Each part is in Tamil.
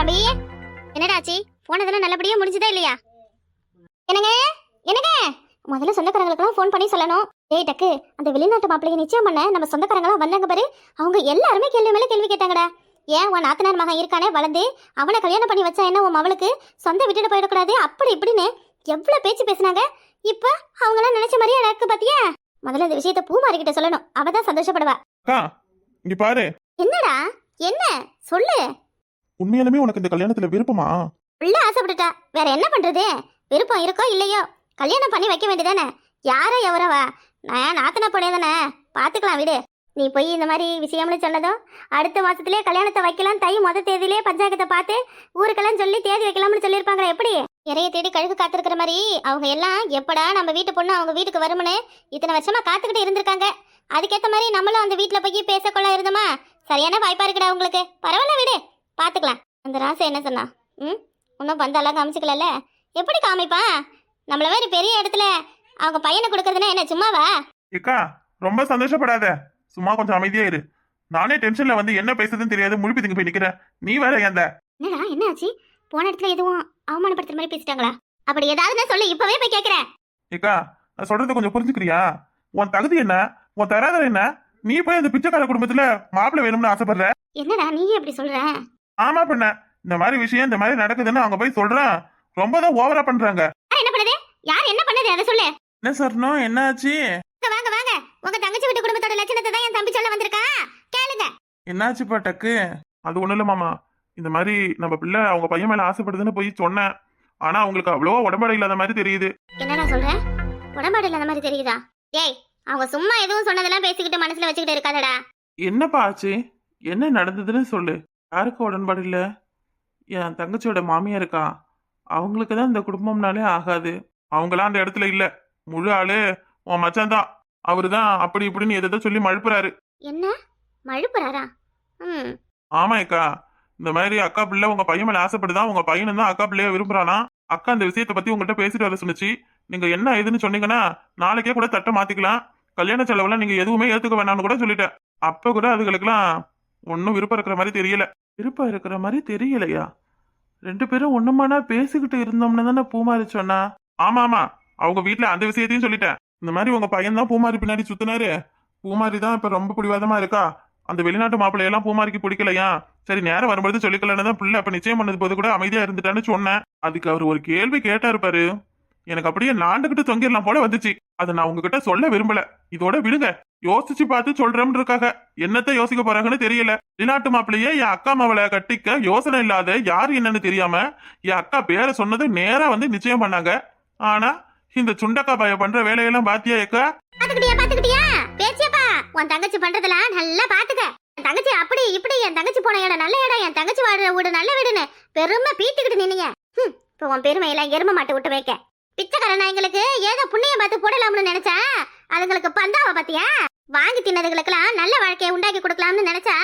தம்பி. என்னடா ஆச்சு? போனதெல்லாம் நல்லபடியா முடிஞ்சுதா இல்லையா? என்னங்க? என்னங்க? முதல்ல சொந்தக்காரங்களுக்கெல்லாம் ஃபோன் பண்ணி சொல்லணும். டேய் டக்கு. அந்த வெளிநாட்டு மாப்பிள்ளைய நிச்சயம் பண்ண நம்ம சொந்தக்காரங்களாம் வந்தாங்க பாரு. அவங்க எல்லாருமே கேள்வி மேல கேள்வி கேட்டாங்கடா. ஏன் உன் நாத்தனார் மகன் இருக்கானே வளர்ந்து அவனை கல்யாணம் பண்ணி வச்சா என்ன உன் மவளுக்கு? சொந்த விட்டுட்டு போயிடக்கூடாது அப்படி இப்படின்னு எவ்வளவு பேச்சு பேசுனாங்க. இப்ப அவங்களாம் நினைச்ச மாதிரியே நடக்கு பாத்தியா? முதல்ல இந்த விஷயத்த பூமாரி கிட்ட சொல்லணும். அவ தான் சந்தோஷப்படுவா இங்க பாரு. என்னடா? என்ன? சொல்லு. உண்மையாலுமே உனக்கு இந்த கல்யாணத்துல விருப்பமா? உள்ள ஆசைப்பட்டுட்டா. வேற என்ன பண்றது? விருப்பம் இருக்கோ இல்லையோ? கல்யாணம் பண்ணி வைக்க வேண்டியதானே? யாரோ எவரவா? நான் நாத்தனா பொண்ணே தானே. பாத்துக்கலாம் விடு. நீ போய் இந்த மாதிரி விஷயம்னு சொன்னதும் அடுத்த மாசத்துலயே கல்யாணத்தை வைக்கலாம் தை முத தேதியிலே பஞ்சாயத்தை பார்த்து ஊருக்கெல்லாம் சொல்லி தேதி வைக்கலாம்னு சொல்லியிருப்பாங்களே எப்படி? இறைய தேடி கழுகு காத்திருக்கிற மாதிரி அவங்க எல்லாம் எப்படா நம்ம வீட்டு பொண்ணு அவங்க வீட்டுக்கு வரும்னு இத்தனை வருஷமா காத்துக்கிட்டு இருந்திருக்காங்க. அதுக்கேற்ற மாதிரி நம்மளும் அந்த வீட்டில் போய் பேசக்கொள்ள இருந்தோமா? சரியான வாய்ப்பா இருக்குடா உங்களுக்கு. பரவாயில்ல விடு. பாத்துக்கலாம். அந்த ராசை என்ன சொன்னா? ம் இன்னும் பந்தெல்லாம் காமிச்சிக்கலல்ல? எப்படி காமிப்பா? நம்மள மாதிரி பெரிய இடத்துல அவங்க பையனை கொடுக்கறதுன்னா என்ன சும்மாவா? ஏக்கா ரொம்ப சந்தோஷப்படாத. சும்மா கொஞ்சம் அமைதியா இரு. நானே டென்ஷன்ல வந்து என்ன பேசுறதுன்னு தெரியாது முழுப்பி திங்க போய் நிக்கிறேன். நீ வேற ஏந்த? என்னடா என்ன ஆச்சு? போன இடத்துல எதுவும் அவமானப்படுத்துற மாதிரி பேசிட்டாங்களா? அப்படி ஏதாவது சொல்லி இப்பவே போய் கேக்குறேன் ஏக்கா நான் சொல்றதை கொஞ்சம் புரிஞ்சுக்கிறியா? உன் தகுதி என்ன? உன் தராதரம் என்ன? நீ போய் அந்த பிச்சைக்கார குடும்பத்துல மாப்பிள்ளை வேணும்னு ஆசைப்படுற? என்னடா நீ எப்படி சொல்ற? ஆமா பண்ண இந்த மாதிரி விஷயம் இந்த மாதிரி நடக்குதுன்னு அவங்க போய் சொல்றேன். ரொம்ப தான் ஓவரா பண்றாங்க. என்ன பண்ணுது? யார் என்ன பண்ணுது? அதை சொல்லு. என்ன சொன்னோம் என்னாச்சு? வாங்க, வாங்க வாங்க. உங்க தங்கச்சி வீட்டு குடும்பத்தோட லட்சணத்தை தான் என் தம்பி சொல்ல வந்திருக்கா? கேளுங்க. என்னாச்சுப்பா டக்கு? அது ஒண்ணும் இல்ல மாமா. இந்த மாதிரி நம்ம பிள்ளை அவங்க பையன் மேல ஆசைப்படுதுன்னு போய் சொன்னேன். ஆனா அவங்களுக்கு அவ்வளவா உடம்பட இல்லாத மாதிரி தெரியுது. என்னடா சொல்ற உடம்பாடு இல்லாத மாதிரி தெரியுதா? ஏய் அவங்க சும்மா எதுவும் சொன்னதெல்லாம் பேசிக்கிட்டு மனசுல வச்சுக்கிட்டு இருக்காதடா. என்னப்பா ஆச்சு? என்ன நடந்ததுன்னு சொல்லு. யாருக்கு உடன்பாடு இல்ல? என் தங்கச்சியோட மாமியா இருக்கா? அவங்களுக்கு தான் இந்த குடும்பம்னாலே ஆகாது. அவங்களாம் அந்த இடத்துல இல்ல. முழு ஆளு உன் மச்சான் தான். அவரு தான் அப்படி இப்படின்னு எதை சொல்லி மழுப்புறாரு. என்ன? மழுப்புறாரா? ம். ஆமா அக்கா. இந்த மாதிரி அக்கா பிள்ளை உங்க பையன் மேல ஆசைப்படுதான் உங்க பையனும் தான் அக்கா பிள்ளைய விரும்புறானா? அக்கா இந்த விஷயத்தை பத்தி உங்கள்கிட்ட பேசிட்டு வர சொன்னுச்சு. நீங்க என்ன ஏதுன்னு சொன்னீங்கன்னா நாளைக்கே கூட தட்டை மாத்திக்கலாம். கல்யாண செலவெல்லாம் நீங்க எதுவுமே ஏத்துக்க வேணாம்னு கூட சொல்லிட்டேன். அப்ப கூட அதுகளுக்கெல்லாம் ஒன்றும் விருப்பம் இருக்கிற மாதிரி தெரியல. விருப்பம் இருக்கிற மாதிரி தெரியலையா? ரெண்டு பேரும் ஒண்ணுமானா பேசிக்கிட்டு இருந்தோம்னு தானே பூமாரி சொன்னா? ஆமா ஆமா. அவங்க வீட்டுல அந்த விஷயத்தையும் சொல்லிட்டேன். இந்த மாதிரி உங்க பையன் தான் பூமாரி பின்னாடி சுத்தினாரு. பூமாரி தான் இப்ப ரொம்ப பிடிவாதமா இருக்கா? அந்த வெளிநாட்டு மாப்பிள்ளையெல்லாம் பூமாரிக்கு பிடிக்கலையா? சரி நேரம் வரும்பொழுது சொல்லிக்கலன்னு தான் பிள்ளை அப்ப நிச்சயம் பண்ணது போது கூட அமைதியா இருந்துட்டான்னு சொன்னேன். அதுக்கு அவர் ஒரு கேள்வி கேட்டாரு பாரு. எனக்கு அப்படியே நாண்டுகிட்டு தொங்கிடலாம் போல வந்துச்சு. அதை நான் உங்ககிட்ட சொல்ல விரும்பல. இதோட விடுங்க. யோசிச்சு பார்த்து சொல்றேன்றக்காக என்னத்த யோசிக்க போறாங்கன்னு தெரியல. வெளிநாட்டு மாப்பிள்ளையே என் அக்கா மாவளை கட்டிக்க யோசனை இல்லாத யார் என்னன்னு தெரியாம என் அக்கா பேரை சொன்னது நேரா வந்து நிச்சயம் பண்ணாங்க. ஆனா இந்த சுண்டக்கா பய பண்ற வேலையெல்லாம் பாத்தியா ஏக்கா? பாத்துக்கிட்டியா பாத்துக்கிட்டியா? பேச்சியப்பா உன் தங்கச்சி பண்றதெல்லாம் நல்லா பாத்துக்க. என் தங்கச்சி அப்படி இப்படி என் தங்கச்சி போன இடம் நல்ல இடம் என் தங்கச்சி வாழ்ற வீடு நல்ல வீடுன்னு பெருமை பீத்திக்கிட்டு நின்னீங்க. ஹம், இப்போ உன் பெருமையெல்லாம் எரும மாட்டு விட்டு வைக்க. பிச்சைக்கார நாய்ங்களுக்கு ஏதோ புண்ணியம் பார்த்து போடலாம்னு நினைச்சா? அதுங்களுக்கு பந்தாவ பாத்தியா வாங்கி தின்னதுகளுக்கெல்லாம் நல்ல வாழ்க்கையை உண்டாக்கி கொடுக்கலாம்னு நினைச்சா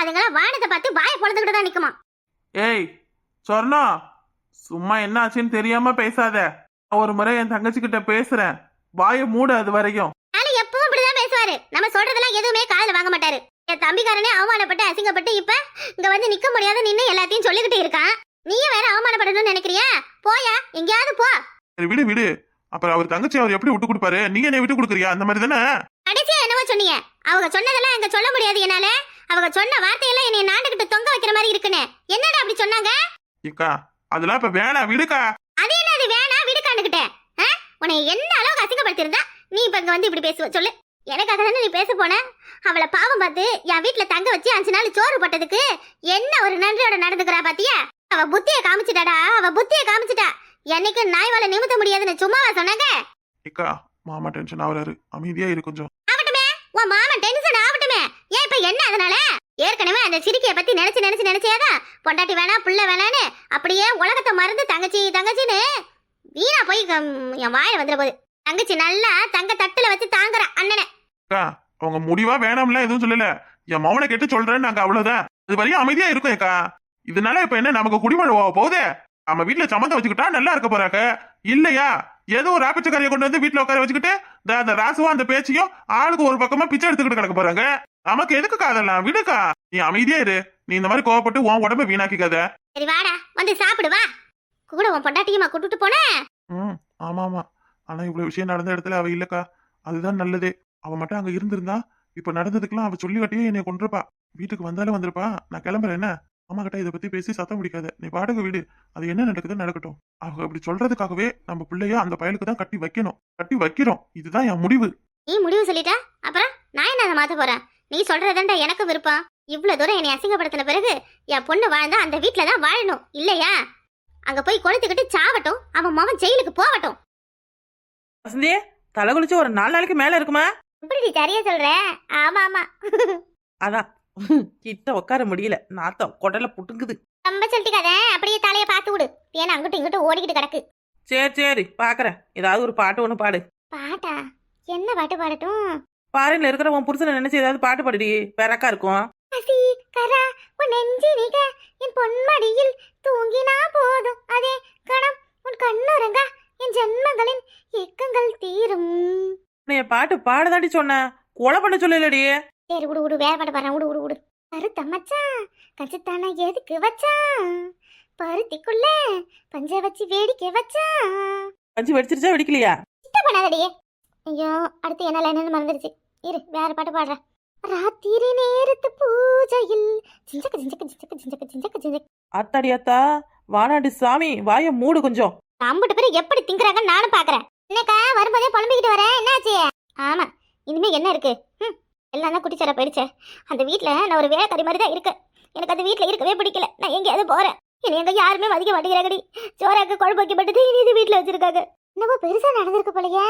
அதுங்களாம் வானத்தை பார்த்து வாயை பொழுதுகிட்டு தான் நிக்குமா? ஏய் சொர்ணா சும்மா என்ன ஆச்சுன்னு தெரியாம பேசாத. ஒரு முறை என் தங்கச்சி கிட்ட பேசுறேன். வாயை மூடு அது வரையும் ஆளு எப்பவும் இப்படிதான் பேசுவாரு. நம்ம சொல்றதெல்லாம் எதுவுமே காதுல வாங்க மாட்டாரு. என் தம்பிக்காரனே அவமானப்பட்டு அசிங்கப்பட்டு இப்ப இங்க வந்து நிக்க முடியாத நின்னு எல்லாத்தையும் சொல்லிக்கிட்டு இருக்கான். நீயும் வேற அவமானப்படணும்னு நினைக்கிறியா? போயா எங்கேயாவது போ. சரி விடு விடு. அப்புறம் அவர் தங்கச்சி அவர் எப்படி விட்டு கொடுப்பாரு? நீங்க என்ன விட்டு கொடுக்குறியா? அந்த மாதிரி தானே? கடைசியா என்னவோ சொன்னீங்க? அவங்க சொன்னதெல்லாம் எங்க சொல்ல முடியாது என்னால. அவங்க சொன்ன வார்த்தையெல்லாம் என்னை நாண்டுகிட்டு தொங்க வைக்கிற மாதிரி இருக்குன்னு. என்னடா அப்படி சொன்னாங்க? ஏக்கா அதெல்லாம் இப்ப வேணாம் விடுக்கா. அது என்னது வேணா விடுக்காண்டுகிட்டே உன்னை என்ன அளவுக்கு அசிங்கப்படுத்திருந்தா நீ இப்ப இங்க வந்து இப்படி பேசுவ? சொல்லு. எனக்காக தானே நீ பேச போன? அவளை பாவம் பார்த்து என் வீட்டுல தங்க வச்சு அஞ்சு நாள் சோறு போட்டதுக்கு என்ன ஒரு நன்றியோட நடந்துக்கிறா பாத்தியா? அவ புத்திய காமிச்சிட்டாடா அவ புத்திய காமிச்சிட்டா. என்னைக்கு நாய் வாழ நிமித்த முடியாதுன்னு சும்மாவா சொன்னாங்க? ஏக்கா மாமா டென்ஷன் ஆகுறாரு அமைதியா இரு கொஞ்சம். ஆகட்டுமே. உன் மாமன் டென்ஷன் ஆகட்டுமே. ஏன் இப்ப என்ன அதனால? ஏற்கனவே அந்த சிரிக்கைய பத்தி நினைச்சு நினைச்சு நினைச்சேதான் பொண்டாட்டி வேணா புள்ள வேணான்னு அப்படியே உலகத்தை மறந்து தங்கச்சி தங்கச்சின்னு வீணா போய் கம், என் வாயில வந்துட போகுது தங்கச்சி நல்லா தங்க தட்டுல வச்சு தாங்குற அண்ணனை. அக்கா அவங்க முடிவா வேணாம்லாம் எதுவும் சொல்லல. என் மவனை கேட்டு சொல்றேன்னு நாங்க அவ்வளவுதான். இது வரையும் அமைதியா இருக்கும் ஏக்கா. இதனால இப்ப என்ன நமக்கு குடிமழை போகுது? நம்ம வீட்டுல சம்மந்தம் வச்சுக்கிட்டா நல்லா இருக்க போறாங்க. இல்லையா? ஏதோ ஒரு ஆப்பச்சக்காரியை கொண்டு வந்து வீட்டுல உட்கார வச்சுக்கிட்டு அந்த ராசுவும் அந்த பேச்சையும் ஆளுக்கு ஒரு பக்கமா பிச்சை எடுத்துக்கிட்டு கிடக்க போறாங்க. நமக்கு எதுக்கு காதெல்லாம்? விடுக்கா. நீ அமைதியா இரு. நீ இந்த மாதிரி கோவப்பட்டு உன் உடம்ப வீணாக்கிக்காத. சரி வாடா. வந்து சாப்பிடு வா. கூட உன் பொண்டாட்டியுமா கூட்டிட்டு போன. ம் ஆமா ஆமா. ஆனா இவ்வளவு விஷயம் நடந்த இடத்துல அவ இல்லக்கா. அதுதான் நல்லதே. அவ மட்டும் அங்க இருந்திருந்தா இப்ப நடந்ததுக்கெல்லாம் அவ சொல்லி கட்டியே என்னை கொண்டிருப்பா வீட்டுக்கு வந்தாலும் வந்திருப்பா. நான் கிளம்புறேன் என்ன? அம்மா கிட்ட இதை பத்தி பேசி சத்தம் பிடிக்காத. நீ பாட்டுக்கு வீடு. அது என்ன நடக்குதோ நடக்கட்டும். அவங்க அப்படி சொல்றதுக்காகவே நம்ம பிள்ளைய அந்த பயலுக்கு தான் கட்டி வைக்கணும். கட்டி வைக்கிறோம். இதுதான் என் முடிவு. நீ முடிவு சொல்லிட்டா? அப்புறம் நான் என்ன அதை மாத்த போறேன்? நீ சொல்றதாண்டா எனக்கு விருப்பம். இவ்வளவு தூரம் என்னை அசிங்கப்படுத்தின பிறகு என் பொண்ணு வாழ்ந்தா அந்த வீட்ல தான் வாழணும். இல்லையா? அங்க போய் கொளுத்துக்கிட்டு சாவட்டும் அவன் மகன் ஜெயிலுக்கு போகட்டும். வசந்தி தலை குளிச்சு ஒரு நாலு நாளைக்கு மேல இருக்குமா? இப்படி நீ சரியா சொல்ற? ஆமா ஆமா. அதான். கிட்ட உட்கார முடியல. நாத்தம் கொடல புட்டுங்குது ரொம்ப சொல்லிட்டுக்காத அப்படியே தலையை பார்த்து விடு. ஏன்னா அங்கிட்டும் இங்கிட்டும் ஓடிக்கிட்டு கிடக்கு. சரி சரி. பாக்குறேன் ஏதாவது ஒரு பாட்டு ஒண்ணு பாடு. பாட்டா? என்ன பாட்டு பாடட்டும்? பாறையில இருக்கிற உன் புருஷனை நினைச்சு ஏதாவது பாட்டு பாடுடி. பெறக்கா இருக்கும். பசி கரா உன் நெஞ்சினிக என் பொன்மடியில் தூங்கினா போதும். அதே கணம் உன் கண்ணுறங்க என் ஜென்மங்களின் ஏக்கங்கள் தீரும். நீ பாட்டு பாடதாடி சொன்ன. கொலை பண்ண சொல்லலடி சரி விடு விடு வேற பாட்டு பாடுறேன். விடு விடு விடு. கருத்த மச்சான் கஞ்சித்தானா எதுக்கு வச்சான் பருத்திக்குள்ள பஞ்ச வச்சு வேடிக்கை வச்சான் வச்சு வெடிச்சிருச்சா வெடிக்கலையா? இஷ்டம் பண்ணாதடியே ஐயோ அடுத்து என்ன என்னன்னு மறந்துடுச்சு. இரு வேற பாட்டு பாடுறேன். ராத்திரி நேரத்து பூஜையில் சிஞ்சக்க சிஞ்சக்க சிஞ்சக்க சிஞ்சக்க சிஞ்சக்க சிஞ்சக்க அத்தாடி அத்தா வானாடி சாமி வாய மூடு கொஞ்சம். அம்புட்டு பேர் எப்படி திங்குறாங்கன்னு நானும் பாக்குறேன். என்னக்கா வரும்போதே புலம்பிக்கிட்டு வரேன். என்னாச்சு? ஆமா இனிமே என்ன இருக்கு? ம், எல்லாம் தான் குட்டிச்சர போயிடுச்சே. அந்த வீட்ல நான் ஒரு வேலைக்காரி மாதிரி தான் இருக்கேன். எனக்கு அந்த வீட்ல இருக்கவே பிடிக்கல. நான் எங்கேயாவது போறேன். என்னை எங்க யாருமே மதிக்க மாட்டேங்கிறாங்கடி. சோறாக்கு குழம்பு வைக்கப்பட்டது இனி இது வீட்ல வச்சிருக்காங்க. என்னவோ பெருசா நடந்திருக்கு போலயே.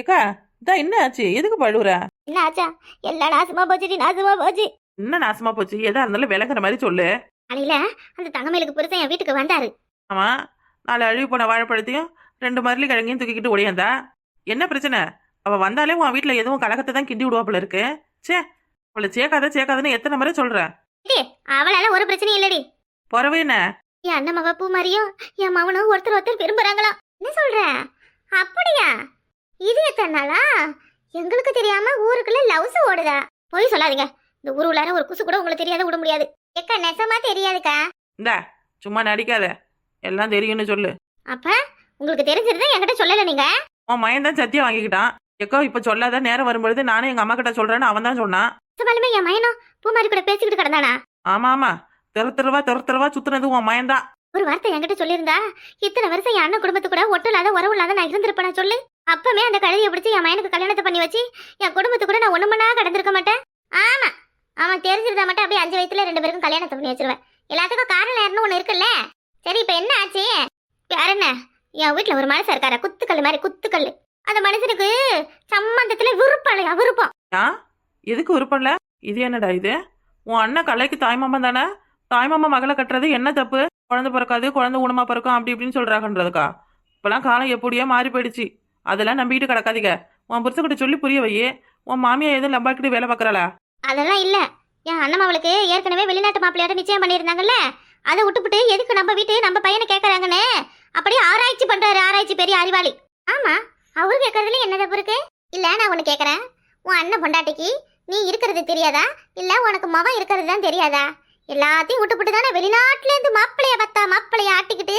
ஏக்கா இதான் என்ன ஆச்சு? எதுக்கு பழுவுற? என்ன ஆச்சா? எல்லாம் நாசமா போச்சுடி நாசமா போச்சு. என்ன நாசமா போச்சு? எதா இருந்தாலும் விளங்குற மாதிரி சொல்லு. அலையில அந்த தங்கமயிலுக்கு புருஷன் என் வீட்டுக்கு வந்தாரு. ஆமா நாலு அழுவி போன வாழைப்பழத்தையும் ரெண்டு மரலி கிழங்கையும் தூக்கிக்கிட்டு ஓடியாந்தா? என்ன பிரச்சனை? அவ வந்தாலே உன் வீட்டுல எதுவும் கலகத்தை தான் கிண்டி விடுவாப்புல இருக்கு. சே அவளை சேர்க்காத சேர்க்காதன்னு எத்தனை முறை சொல்றேன் அவளால ஒரு பிரச்சனையும் இல்லடி. பொறவே என்ன? என் அண்ணன் மக பூ மாதிரியும் என் மவனும் ஒருத்தர் ஒருத்தர் விரும்புறாங்களாம் என்ன சொல்ற? அப்படியா? இது எத்தனை நாளா? எங்களுக்கு தெரியாம ஊருக்குள்ள லவ்ஸ் ஓடுதா? போய் சொல்லாதீங்க. இந்த ஊர் உள்ளார ஒரு குசு கூட உங்களுக்கு தெரியாத விட முடியாது. எக்கா நெசமா தெரியாதுக்கா. இந்தா சும்மா நடிக்காத. எல்லாம் தெரியும்னு சொல்லு. அப்ப உங்களுக்கு தெரிஞ்சிருந்தா என்கிட்ட சொல்லல நீங்க? உன் மயன் தான் சத்தியம் வாங்கிக்கிட்டான். எக்கோ இப்ப சொல்லாத நேரம் வரும்பொழுது நானும் எங்க அம்மா கிட்ட சொல்றேன்னு அவன் தான் சொன்னான். சும்மாலுமே என் மயனும் பூமாரி கூட பேசிக்கிட்டு கிடந்தானா? ஆமா ஆமா. தெரு தெருவா தெரு தெருவா சுத்துனது உன் மயன் தான் ஒரு வார்த்தை என்கிட்ட சொல்லியிருந்தா இத்தனை வருஷம் என் அண்ணன் குடும்பத்து கூட ஒட்டு இல்லாத உறவு இல்லாத நான் இருந்திருப்பேனா சொல்லு? அப்பமே அந்த கழுதியை பிடிச்சி என் மயனுக்கு கல்யாணத்தை பண்ணி வச்சு என் குடும்பத்து கூட நான் ஒண்ணு மண்ணா கடந்திருக்க மாட்டேன். ஆமா. அவன் தெரிஞ்சிருந்தா மட்டும் அப்படியே அஞ்சு வயசுல ரெண்டு பேருக்கும் கல்யாணத்தை பண்ணி வச்சிருவேன். எல்லாத்துக்கும் காரணம் யாருன்னு ஒண்ணு இருக்குல்ல? சரி இப்ப என்ன ஆச்சு? யார் என்ன? என் வீட்டுல ஒரு மனுஷன் இருக்காரு? குத்துக்கல் மாதிரி குத்துக்கல் அந்த மனுஷனுக்கு சம்பந்தத்துல விருப்பம் இல்லையா விருப்பம்? ஆ எதுக்கு விருப்பம்ல இது என்னடா இது? உன் அண்ணன் கலைக்கு தாய்மாமன் தானே? தாய்மாமா மகளை கட்டுறது என்ன தப்பு? குழந்தை பிறக்காது குழந்தை ஊனமா பிறக்கும் அப்படி இப்படின்னு சொல்றாங்கன்றதுக்கா? இப்பெல்லாம் காலம் எப்படியோ மாறி போயிடுச்சு. அதெல்லாம் நம்பிக்கிட்டு கிடக்காதீங்க. உன் புருஷக்கிட்ட சொல்லி புரிய வை. உன் மாமியா எதுவும் லம்பாக்கிட்டு வேலை பார்க்கறாளா? அதெல்லாம் இல்ல. என் அண்ணன் அவளுக்கு ஏற்கனவே வெளிநாட்டு மாப்பிள்ளையோட நிச்சயம் பண்ணியிருந்தாங்கல்ல? அதை விட்டுப்புட்டு எதுக்கு நம்ம வீட்டு நம்ம பையனை கேட்கறாங்கன்னு அப்படியே ஆராய்ச்சி பண்றாரு ஆராய்ச்சி பெரிய அறிவாளி. ஆமா. அவரு கேட்கறதுல என்ன தப்பு இருக்கு? இல்ல நான் ஒண்ணு கேக்குறேன். உன் அண்ணன் பொண்டாட்டிக்கு நீ இருக்கிறது தெரியாதா? இல்ல உனக்கு மவன் இருக்கிறது தான் தெரியாதா? எல்லாத்தையும் விட்டுப்புட்டு தானே வெளிநாட்டுல இருந்து மாப்பிளைய பத்தா மாப்பிளைய ஆட்டிக்கிட்டு?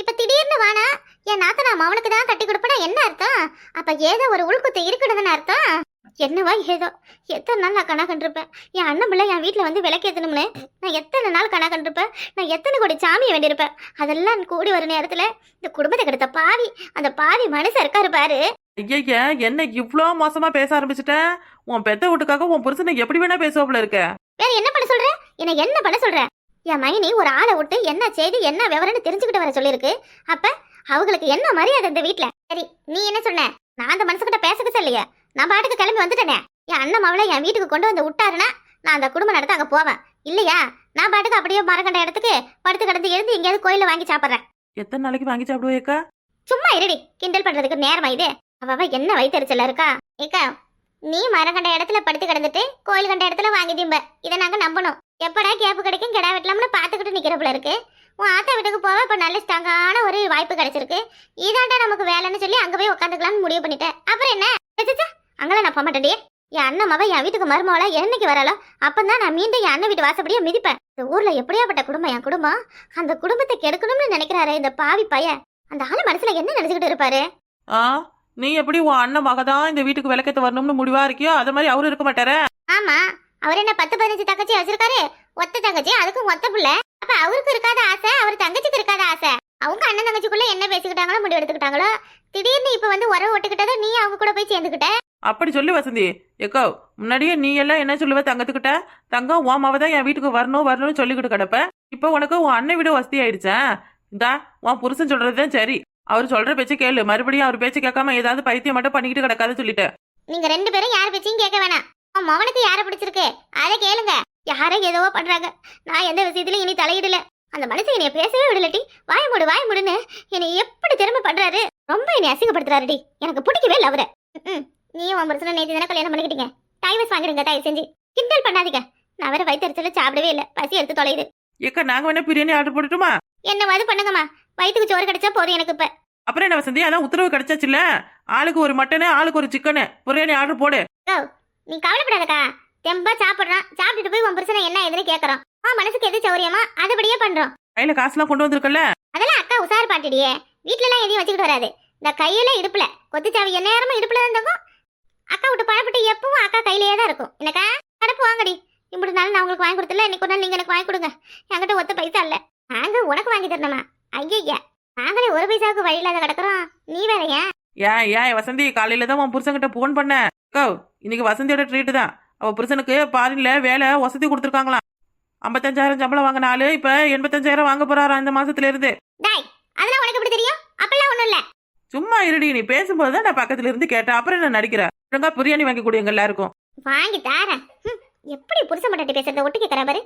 இப்ப திடீர்னு வானா என் நாத்தனா மவனுக்கு தான் கட்டி கொடுப்பனா என்ன அர்த்தம்? அப்ப ஏதோ ஒரு உள்குத்து இருக்குதுன்னு அர்த்தம்? என்னவா ஏதோ? எத்தனை நாள் நான் கணக்கு கண்டிருப்பேன். என் அண்ணன் பிள்ளை என் வீட்டில் வந்து விளக்கேற்றணும்னு நான் எத்தனை நாள் கணக்கு கண்டிருப்பேன்? நான் எத்தனை கோடி சாமியை வேண்டியிருப்பேன்? அதெல்லாம் கூடி வர நேரத்தில் இந்த குடும்பத்தை கெடுத்த பாவி அந்த பாவி மனுஷன் இருக்காரு பாரு. ஐயய்ய என்ன இவ்ளோ மோசமா பேச ஆரம்பிச்சிட்ட? உன் பெத்த வீட்டுக்காக உன் புருஷனை எப்படி வேணா பேசுவாப்புல இருக்க? வேற என்ன பண்ண சொல்ற? என்ன என்ன பண்ண சொல்ற? என் மைனி ஒரு ஆளை விட்டு என்ன செய்தி என்ன விவரம்னு தெரிஞ்சுக்கிட்டு வர சொல்லியிருக்கு. அப்ப அவங்களுக்கு என்ன மரியாதை இந்த வீட்ல? சரி நீ என்ன சொன்ன? நான் அந்த மனுஷங்கிட்ட பேசக்க சொல்லிய நான் பாட்டுக்கு கிளம்பி வந்துட்டேனே. என் அண்ணன் மவளை என் வீட்டுக்கு கொண்டு வந்து விட்டாருன்னா நான் அந்த குடும்பம் நடத்த அங்க போவேன். இல்லையா? நான் பாட்டுக்கு அப்படியே மரக்கண்ட இடத்துக்கு படுத்து கிடந்து எழுந்து எங்கேயாவது கோயில வாங்கி சாப்பிட்றேன். எத்தனை நாளைக்கு வாங்கி சாப்பிடுவேக்கா சும்மா இருடி. கிண்டல் பண்றதுக்கு நேரமா இது. அவ என்ன வயிற்றுச்சல இருக்கா? ஏக்கா நீ மரம் கண்ட இடத்துல படுத்து கிடந்துட்டு கோயில் கண்ட இடத்துல வாங்கி திம்ப. இதை நாங்க நம்பணும். எப்படா கேப்பு கிடைக்கும் கிடா வெட்டலாம்னு பாத்துக்கிட்டு நிக்கிறப்புல இருக்கு. உன் ஆத்தா வீட்டுக்கு போவ இப்ப நல்ல ஸ்ட்ராங்கான ஒரு வாய்ப்பு கிடைச்சிருக்கு. இதாண்டா நமக்கு வேலைன்னு சொல்லி அங்க போய் உட்காந்துக்கலாம்னு முடிவு பண்ணிட்டேன் அப்புறம் என்ன? அங்கெல்லாம் நான் போக மாட்டேன்டி. என் அண்ணன் மவ என் வீட்டுக்கு மருமவளா என்னைக்கு வராளோ அப்பதான் நான் மீண்டும் என் அண்ணன் வீட்டு வாசப்படியே மிதிப்பேன். இந்த ஊர்ல எப்படியாப்பட்ட குடும்பம் என் குடும்பம்? அந்த குடும்பத்தை கெடுக்கணும்னு நினைக்கிறாரு இந்த பாவி பையன். அந்த ஆளு மனசுல என்ன நினைச்சுக்கிட்டு இருப்பாரு? ஆ நீ எப்படி உன் அண்ணன் மக தான் இந்த வீட்டுக்கு விளக்கத்த வரணும்னு முடிவா இருக்கியோ அது மாதிரி அவரு இருக்க மாட்டாரே? ஆமா அவர் என்ன பத்து பதினஞ்சு தங்கச்சி வச்சிருக்காரு? ஒத்த தங்கச்சி அதுக்கும் ஒத்த புள்ள. அப்ப அவருக்கு இருக்காத ஆசை அவர் தங்கச்சிக்கு இருக்காத ஆசை. அவங்க அண்ணன் தங்கச்சிக்குள்ள என்ன பேசிக்கிட்டாங்களோ முடிவு எடுத்துக்கிட்டாங்களோ திடீர்னு இப்ப வந்து உறவு ஒட்டுக்கிட்டதும் நீ அவங்க கூட போய் சேர்ந்துக்கிட்ட. அப்படி சொல்லி வசந்தி. எக்கோ முன்னாடியே நீ எல்லாம் என்ன சொல்லுவ தங்கத்துக்கிட்ட? தங்கம் உன் மாவை தான் என் வீட்டுக்கு வரணும் வரணும்னு சொல்லிக்கிட்டு கிடப்ப. இப்போ உனக்கு உன் அண்ணன் வீடு வசதி ஆயிடுச்சேன் இந்தா உன் புருஷன் சொல்றதுதான் சரி. அவர் சொல்ற பேச்சு கேளு. மறுபடியும் அவர் பேச்சு கேட்காம ஏதாவது பைத்தியம் மட்டும் பண்ணிக்கிட்டு கிடக்காத சொல்லிட்டேன் நீங்க ரெண்டு பேரும் யார் பேச்சையும் கேட்க வேணாம். உன் மகனுக்கு யாரை பிடிச்சிருக்கு? அதை கேளுங்க. யாரோ ஏதோ பண்றாங்க. நான் எந்த விஷயத்துலயும் இனி தலையிடல. அந்த மனுஷன் என்னைய பேசவே விடலட்டி வாய மூடு வாய மூடுன்னு என்னை எப்படி திறமை பண்றாரு? ரொம்ப என்னை அசிங்கப்படுத்துறாருடி எனக்கு பிடிக்கவே இல்லை அவரை. ம் நீயும் உன் பிரச்சனை நேற்று தானே கல்யாணம் பண்ணிக்கிட்டீங்க? டைவர்ஸ் வாங்கிடுங்க தயவு செஞ்சு. கிண்டல் பண்ணாதீங்க. நான் வேற வயிற்றுல சாப்பிடவே இல்லை. பசி எடுத்து தொலையுது. ஏக்கா நாங்க வேணா பிரியாணி ஆர்டர் போட்டுட்டுமா? என்னவாது பண்ணுங்கம்மா. வயிற்றுக்கு சோறு கிடைச்சா போதும் எனக்கு இப்ப. அப்புறம் என்ன வசந்தி? அதான் உத்தரவு கிடைச்சாச்சுல்ல? ஆளுக்கு ஒரு மட்டனு ஆளுக்கு ஒரு சிக்கனு பிரியாணி ஆர்டர் போடு. நீ கவலைப்படாதக்கா. தெம்பா சாப்பிடுறான். சாப்பிட்டுட்டு போய் உன் பிரச்சனை என்ன ஏதுன்னு கேக்குறோம் உன் மனசுக்கு எது சௌரியமா அதுபடியே பண்றோம் கையில காசுலாம் கொண்டு வந்திருக்கல அதெல்லாம் அக்கா உசார் பாட்டிடியே. வீட்ல எல்லாம் எதையும் வச்சுக்கிட்டு வராது. இந்த கையில இடுப்புல. கொத்துச்சாவி என்ன நேரமும் இடுப்புல இருந்தக்கும் அக்கா விட்டு பழப்பட்டு எப்பவும் அக்கா கையிலேயே தான் இருக்கும். எனக்கா கடப்பு வாங்கடி. இப்படி நாள் நான் உங்களுக்கு வாங்கி கொடுத்துல இன்னைக்கு ஒரு நாள் நீங்க எனக்கு வாங்கி கொடுங்க. என்கிட்ட ஒத்த பைசா இல்ல. நாங்க உனக்கு வாங்கி தரணுமா? ஐயா நாங்களே ஒரு பைசாவுக்கு வழி இல்லாத கிடக்குறோம். நீ வேற ஏன்? ஏன் ஏன் வசந்தி காலையில தான் உன் புருஷன்கிட்ட போன் பண்ண? கோ இன்னைக்கு வசந்தியோட ட்ரீட் தான். அவ புருஷனுக்கு பாரின்ல வேலை வசதி கொடுத்துருக்காங்களாம். ஐம்பத்தஞ்சாயிரம் சம்பளம் வாங்கின ஆளு இப்ப எண்பத்தஞ்சாயிரம் வாங்க போறாராம் இந்த மாசத்துல இருந்து. டாய் அதெல்லாம் உனக்கு எப்படி தெரியும்? அப்பெல்லாம் ஒண்ணும் இல்ல. சும்மா இருடி நீ பேசும்போது தான் நான் பக்கத்துல இருந்து கேட்டேன். அப்புறம் என்ன நடிக்கிற? ஒழுங்கா பிரியாணி வாங்கி கொடுங்க எல்லாருக்கும். வாங்கி தாரேன். ஹம், எப்படி புருஷ மட்டாட்டி பேசுறத ஒட்டு கேட்கற பாரு.